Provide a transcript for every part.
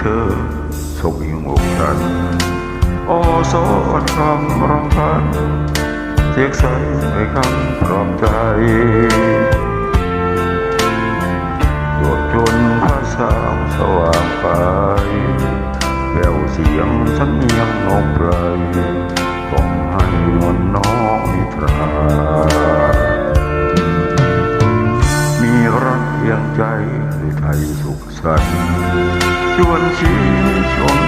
เธอสุขยิ่งอกฉัน โอ้โซอดคำรำพันเสียงใสด้วยคำปลอบใจ สางสว่างไปแววเสียงฉันยังนกไพรคงให้มนน้องนิทรามีรักเพียงใจในไทยสุขสันต์ชวนชีชม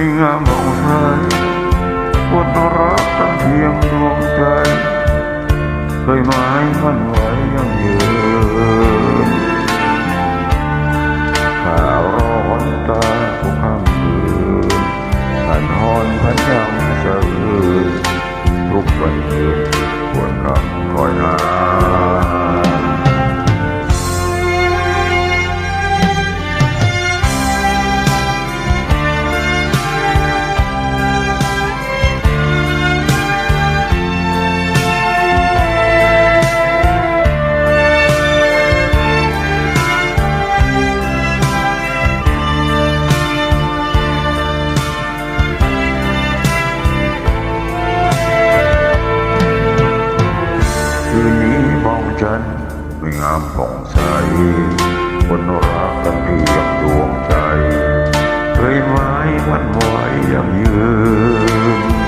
ไม่งามผ่องใส คนรักกันเพียงดวงใจเคยไม้วันไว้ยังยืน